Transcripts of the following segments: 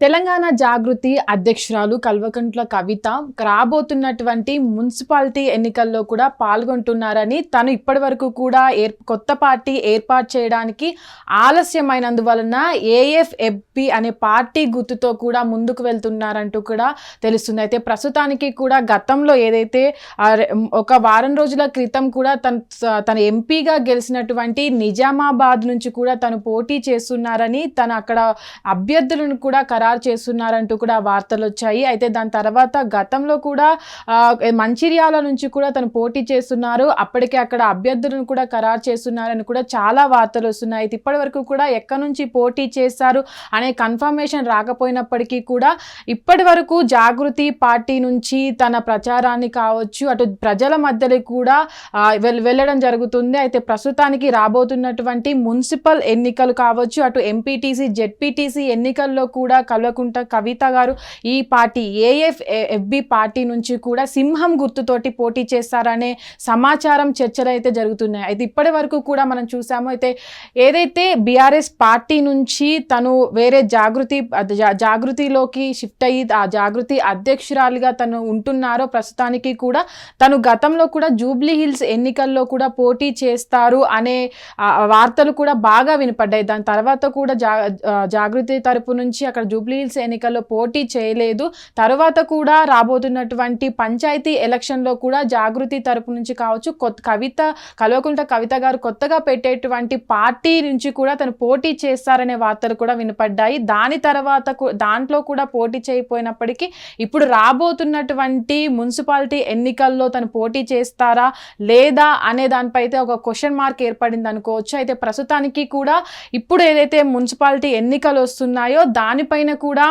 తెలంగాణ జాగృతి అధ్యక్షురాలు కల్వకుంట్ల కవిత రాబోతున్నటువంటి మున్సిపాలిటీ ఎన్నికల్లో కూడా పాల్గొంటున్నారని తను ఇప్పటి వరకు కూడా ఏర్ కొత్త పార్టీ ఏర్పాటు చేయడానికి ఆలస్యమైనందువలన ఏఎఫ్ఎఫ్పి అనే పార్టీ గుర్తుతో కూడా ముందుకు వెళ్తున్నారంటూ కూడా తెలుస్తుంది. అయితే ప్రస్తుతానికి కూడా గతంలో ఏదైతే ఒక వారం రోజుల క్రితం కూడా తన తన ఎంపీగా గెలిచినటువంటి నిజామాబాద్ నుంచి కూడా తను పోటీ చేస్తున్నారని తను అక్కడ అభ్యర్థులను కూడా ఖరారు చేస్తున్నారంటూ కూడా వార్తలు వచ్చాయి. అయితే దాని తర్వాత గతంలో కూడా మంచిర్యాల నుంచి కూడా తను పోటీ చేస్తున్నారు. అప్పటికే అక్కడ అభ్యర్థులను కూడా ఖరారు చేస్తున్నారని కూడా చాలా వార్తలు వస్తున్నాయి. అయితే ఇప్పటి వరకు కూడా ఎక్కడి నుంచి పోటీ చేస్తారు అనే కన్ఫర్మేషన్ రాకపోయినప్పటికీ కూడా ఇప్పటి వరకు జాగృతి పార్టీ నుంచి తన ప్రచారాన్ని కావచ్చు అటు ప్రజల మధ్యలో కూడా వెళ్ళడం జరుగుతుంది. అయితే ప్రస్తుతానికి రాబోతున్నటువంటి మున్సిపల్ ఎన్నికలు కావచ్చు అటు ఎంపీటీసీ జెడ్పీటీసీ ఎన్నికల్లో కూడా కల్వకుంట కవిత గారు ఈ పార్టీ ఏఎఫ్ ఎఫ్బి పార్టీ నుంచి కూడా సింహం గుర్తుతోటి పోటీ చేస్తారనే సమాచారం చర్చలు అయితే జరుగుతున్నాయి. అయితే ఇప్పటి వరకు కూడా మనం చూసాము అయితే ఏదైతే బీఆర్ఎస్ పార్టీ నుంచి తను వేరే జాగృతి జా- జాగృతిలోకి షిఫ్ట్ అయ్యి ఆ జాగృతి అధ్యక్షురాలుగా తను ఉంటున్నారో ప్రస్తుతానికి కూడా తను గతంలో కూడా జూబ్లీ హిల్స్ ఎన్నికల్లో కూడా పోటీ చేస్తారు అనే వార్తలు కూడా బాగా వినపడ్డాయి. దాని తర్వాత కూడా జా జాగృతి తరపు నుంచి అక్కడ జూబ్లీ హిల్స్ ఎన్నికల్లో పోటీ చేయలేదు. తర్వాత కూడా రాబోతున్నటువంటి పంచాయతీ ఎలక్షన్లో కూడా జాగృతి తరపు నుంచి కావచ్చు కొత్త కవిత కల్వకుంట కవిత గారు కొత్తగా పెట్టేటువంటి పార్టీ నుంచి కూడా తను పోటీ చేస్తారనే వార్తలు కూడా వినపడ్డాయి. దాని తర్వాత దాంట్లో కూడా పోటీ చేయకపోయినప్పటికీ ఇప్పుడు రాబోతున్నటువంటి మున్సిపాలిటీ ఎన్నికల్లో తను పోటీ చేస్తారా లేదా అనే దానిపై అయితే ఒక క్వశ్చన్ మార్క్ ఏర్పడింది అనుకోవచ్చు. అయితే ప్రస్తుతానికి కూడా ఇప్పుడు ఏదైతే మున్సిపాలిటీ ఎన్నికలు వస్తున్నాయో దానిపైన కూడా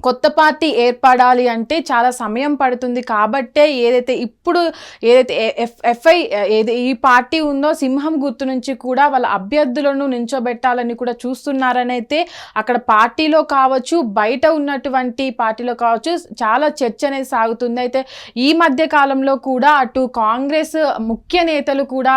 కొత్త పార్టీ ఏర్పడాలి అంటే చాలా సమయం పడుతుంది. కాబట్టే ఏదైతే ఇప్పుడు ఏదైతే ఎఫ్ ఎఫ్ఐ ఏది ఈ పార్టీ ఉందో సింహం గుర్తు నుంచి కూడా వాళ్ళ అభ్యర్థులను నించోబెట్టాలని కూడా చూస్తున్నారని అయితే అక్కడ పార్టీలో కావచ్చు బయట ఉన్నటువంటి పార్టీలో కావచ్చు చాలా చర్చ అనేది సాగుతుంది. అయితే ఈ మధ్య కాలంలో కూడా అటు కాంగ్రెస్ ముఖ్య నేతలు కూడా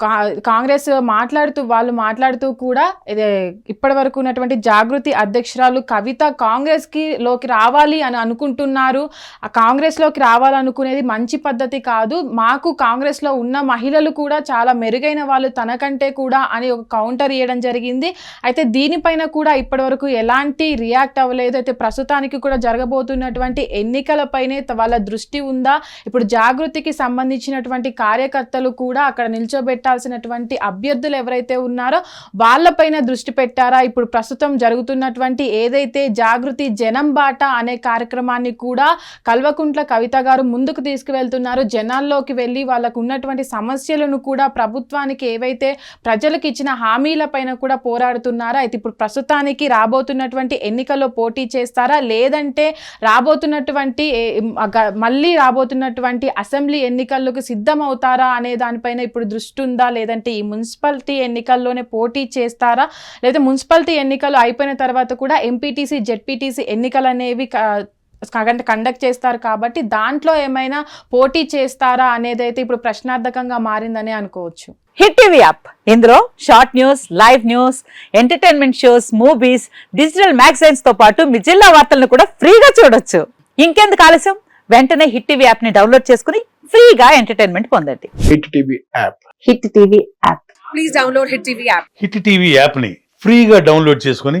కా- కాంగ్రెస్ మాట్లాడుతూ వాళ్ళు మాట్లాడుతూ కూడా ఇదే ఇప్పటి వరకు ఉన్నటువంటి జాగృతి అధ్యక్షురాలు కవిత కాంగ్రెస్కి లోకి రావాలి అని అనుకుంటున్నారు. ఆ రావాలనుకునేది మంచి పద్ధతి కాదు. మాకు కాంగ్రెస్లో ఉన్న మహిళలు కూడా చాలా మెరుగైన వాళ్ళు తనకంటే కూడా అని ఒక కౌంటర్ ఇవ్వడం జరిగింది. అయితే దీనిపైన కూడా ఇప్పటివరకు ఎలాంటి రియాక్ట్ అవ్వలేదు. అయితే ప్రస్తుతానికి కూడా జరగబోతున్నటువంటి ఎన్నికలపైనే వాళ్ళ దృష్టి ఉందా? ఇప్పుడు జాగృతికి సంబంధించినటువంటి కార్యకర్తలు కూడా అక్కడ నిల్చోబెట్టాల్సినటువంటి అభ్యర్థులు ఎవరైతే ఉన్నారో వాళ్ళపైన దృష్టి పెట్టారా? ఇప్పుడు ప్రస్తుతం జరుగుతున్నటువంటి ఏదైతే జాగృతి జనం బాట అనే కార్యక్రమాన్ని కూడా కల్వకుంట్ల కవిత గారు ముందుకు తీసుకువెళ్తున్నారు. జనాల్లోకి వెళ్ళి వాళ్ళకు ఉన్నటువంటి సమస్యలను కూడా ప్రభుత్వానికి ఏవైతే ప్రజలకు ఇచ్చిన హామీలపైన కూడా పోరాడుతున్నారా? అయితే ఇప్పుడు ప్రస్తుతానికి రాబోతున్నటువంటి ఎన్నికల్లో పోటీ చేస్తారా? లేదంటే రాబోతున్నటువంటి మళ్ళీ రాబోతున్నటువంటి అసెంబ్లీ ఎన్నికలకు సిద్ధమవుతారా అనే దానిపైన ఇప్పుడు దృష్టి ఉందా లేదంటే ఈ మున్సిపాలిటీ ఎన్నికల్లోనే పోటీ చేస్తారా? లేదా మున్సిపాలిటీ ఎన్నికలు అయిపోయిన తర్వాత కూడా ఎంపీటీసీ జెడ్పీటీసీ ఎన్నికలు అనేవి కండక్ట్ చేస్తారు కాబట్టి దాంట్లో ఏమైనా పోటీ చేస్తారా అనేది అయితే ఇప్పుడు ప్రశ్నార్థకంగా మారిందనే అనుకోవచ్చు. Hit TV app. ఇందులో short news live news entertainment shows movies digital మ్యాగజైన్స్తో పాటు మీ జిల్లా వార్తలను కూడా ఫ్రీగా చూడొచ్చు. ఇంకెందుకు ఆలస్యం? వెంటనే హిట్ టీవీ యాప్ని డౌన్లోడ్ చేసుకుని ఫ్రీగా ఎంటర్టైన్మెంట్ పొందండి. Hit TV app. Hit TV app. Please download Hit TV app. Hit TV యాప్ని ఫ్రీగా డౌన్లోడ్ చేసుకొని